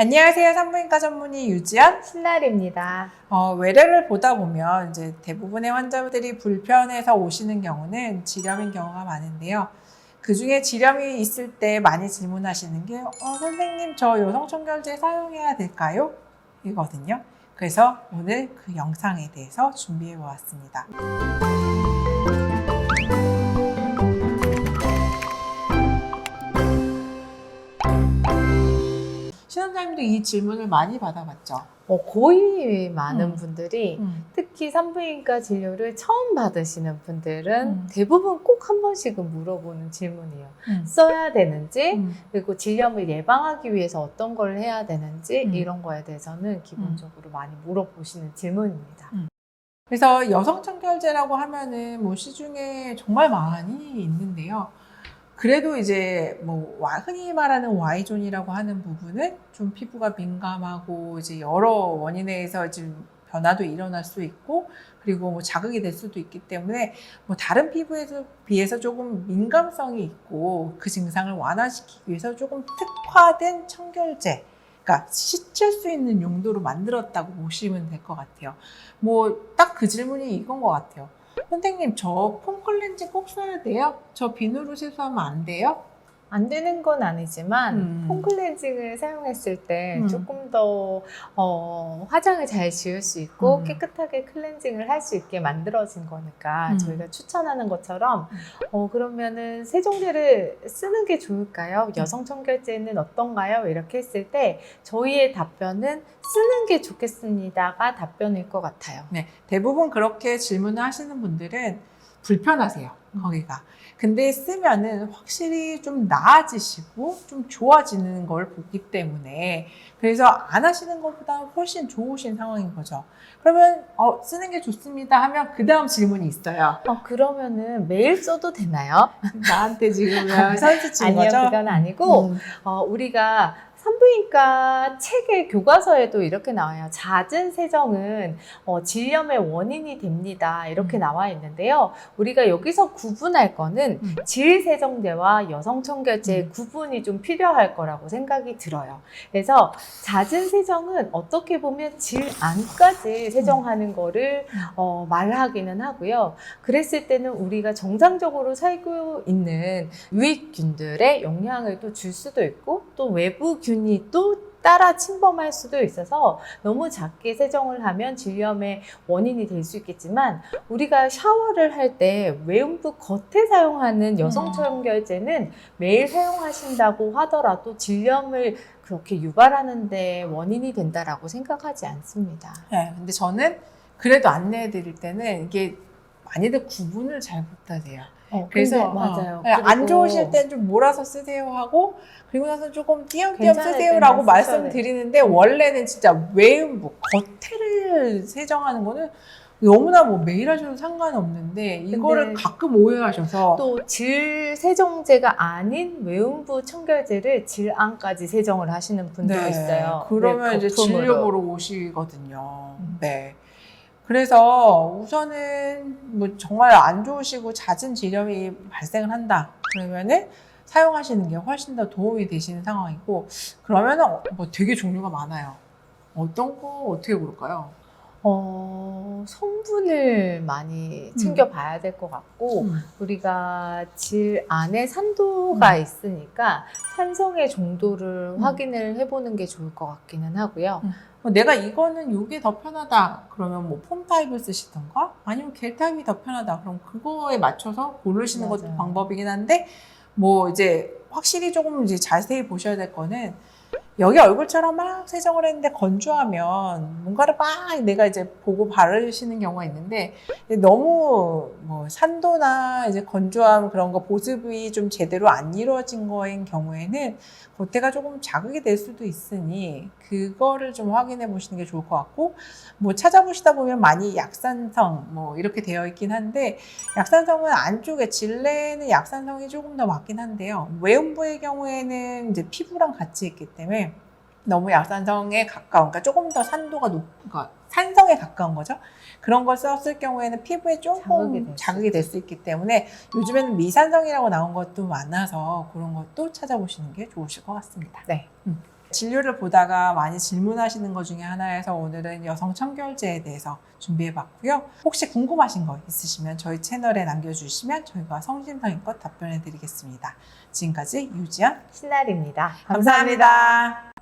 안녕하세요. 산부인과 전문의 유지연. 신날입니다. 어, 외래를 보다 보면 이제 대부분의 환자들이 불편해서 오시는 경우는 지렴인 경우가 많은데요. 그 중에 지렴이 있을 때 많이 질문하시는 게, 어, 선생님, 저 여성청결제 사용해야 될까요? 이거든요. 그래서 오늘 그 영상에 대해서 준비해 보았습니다. 신원장님도 이 질문을 많이 받아봤죠? 어, 거의 많은 음. 분들이 음. 특히 산부인과 진료를 처음 받으시는 분들은 음. 대부분 꼭 한 번씩은 물어보는 질문이에요. 음. 써야 되는지 음. 그리고 질염을 예방하기 위해서 어떤 걸 해야 되는지 음. 이런 거에 대해서는 기본적으로 많이 물어보시는 질문입니다. 그래서 여성 청결제라고 하면은 뭐 시중에 정말 많이 있는데요. 그래도 이제 뭐 와- 흔히 말하는 Y존이라고 하는 부분은 좀 피부가 민감하고 이제 여러 원인에 의해서 지금 변화도 일어날 수 있고 그리고 뭐 자극이 될 수도 있기 때문에 뭐 다른 피부에 비해서 조금 민감성이 있고 그 증상을 완화시키기 위해서 조금 특화된 청결제 그러니까 씻을 수 있는 용도로 만들었다고 보시면 될 것 같아요. 뭐 딱 그 질문이 이건 것 같아요. 선생님 저 폼 클렌징 꼭 써야 돼요? 저 비누로 세수하면 안 돼요? 안 되는 건 아니지만 음. 폼 클렌징을 사용했을 때 음. 조금 더 어, 화장을 잘 지울 수 있고 음. 깨끗하게 클렌징을 할 수 있게 만들어진 거니까 음. 저희가 추천하는 것처럼 음. 어, 그러면은 세정제를 쓰는 게 좋을까요? 여성 청결제는 어떤가요? 이렇게 했을 때 저희의 답변은 쓰는 게 좋겠습니다가 답변일 것 같아요. 네, 대부분 그렇게 질문을 하시는 분들은 불편하세요. 거기가. 근데 쓰면은 확실히 좀 나아지시고 좀 좋아지는 걸 보기 때문에 그래서 안 하시는 것보다 훨씬 좋으신 상황인 거죠. 그러면 어, 쓰는 게 좋습니다 하면 그 다음 질문이 있어요. 어, 그러면은 매일 써도 되나요? 나한테 지금 선수 친 아니요, 거죠? 그건 아니고 음. 어, 우리가 산부인과 책의 교과서에도 이렇게 나와요. 잦은 세정은 어, 질염의 원인이 됩니다. 이렇게 음. 나와 있는데요. 우리가 여기서 구분할 거는 음. 질세정제와 여성청결제의 음. 구분이 좀 필요할 거라고 생각이 들어요. 그래서 잦은 세정은 어떻게 보면 질 안까지 세정하는 거를 음. 어, 말하기는 하고요. 그랬을 때는 우리가 정상적으로 살고 있는 유익균들의 영향을 또 줄 수도 있고 또 외부 균이 또 따라 침범할 수도 있어서 너무 작게 세정을 하면 질염의 원인이 될 수 있겠지만 우리가 샤워를 할 때 외음부 겉에 사용하는 여성 청결제는 매일 사용하신다고 하더라도 질염을 그렇게 유발하는데 원인이 된다라고 생각하지 않습니다. 네, 근데 저는 그래도 안내해 드릴 때는 이게 많이들 구분을 잘 못하세요. 어, 그래서 근데 어, 맞아요. 네, 안 좋으실 땐 좀 몰아서 쓰세요 하고 그리고 나서 조금 띄엄띄엄 쓰세요라고 말씀드리는데 원래는 진짜 외음부 겉에를 세정하는 거는 너무나 뭐 매일 하셔도 상관없는데 이거를 가끔 오해하셔서 또 질 세정제가 아닌 외음부 청결제를 질 안까지 세정을 하시는 분도 네, 있어요. 그러면 네, 이제 거품으로. 진료 보러 오시거든요. 음. 네. 그래서 우선은 뭐 정말 안 좋으시고 잦은 질염이 발생을 한다. 그러면은 사용하시는 게 훨씬 더 도움이 되시는 상황이고 그러면은 뭐 되게 종류가 많아요. 어떤 거 어떻게 고를까요? 어, 성 분을 많이 챙겨봐야 될 것 같고 음. 우리가 질 안에 산도가 음. 있으니까 산성의 정도를 음. 확인을 해보는 게 좋을 것 같기는 하고요. 뭐 내가 이거는 이게 더 편하다. 그러면 뭐 폼 타입을 쓰시던가 아니면 겔 타입이 더 편하다. 그럼 그거에 맞춰서 고르시는 것도 맞아요. 방법이긴 한데 뭐 이제 확실히 조금 이제 자세히 보셔야 될 거는 여기 얼굴처럼 막 세정을 했는데 건조하면 뭔가를 막 내가 이제 보고 바르시는 경우가 있는데 너무 뭐 산도나 이제 건조함 그런 거 보습이 좀 제대로 안 이루어진 거인 경우에는 겉에가 조금 자극이 될 수도 있으니 그거를 좀 확인해 보시는 게 좋을 것 같고 뭐 찾아보시다 보면 많이 약산성 뭐 이렇게 되어 있긴 한데 약산성은 안쪽에 질내는 약산성이 조금 더 맞긴 한데요. 외음부의 경우에는 이제 피부랑 같이 있기 때문에 너무 약산성에 가까운, 그러니까 조금 더 산도가 높, 그러니까 산성에 가까운 거죠. 그런 걸 썼을 경우에는 피부에 조금 자극이 될 수 있기 때문에 요즘에는 미산성이라고 나온 것도 많아서 그런 것도 찾아보시는 게 좋으실 것 같습니다. 네. 음. 진료를 보다가 많이 질문하시는 것 중에 하나여서 오늘은 여성 청결제에 대해서 준비해 봤고요. 혹시 궁금하신 거 있으시면 저희 채널에 남겨주시면 저희가 성심성의껏 답변해 드리겠습니다. 지금까지 유지연 신날입니다. 감사합니다.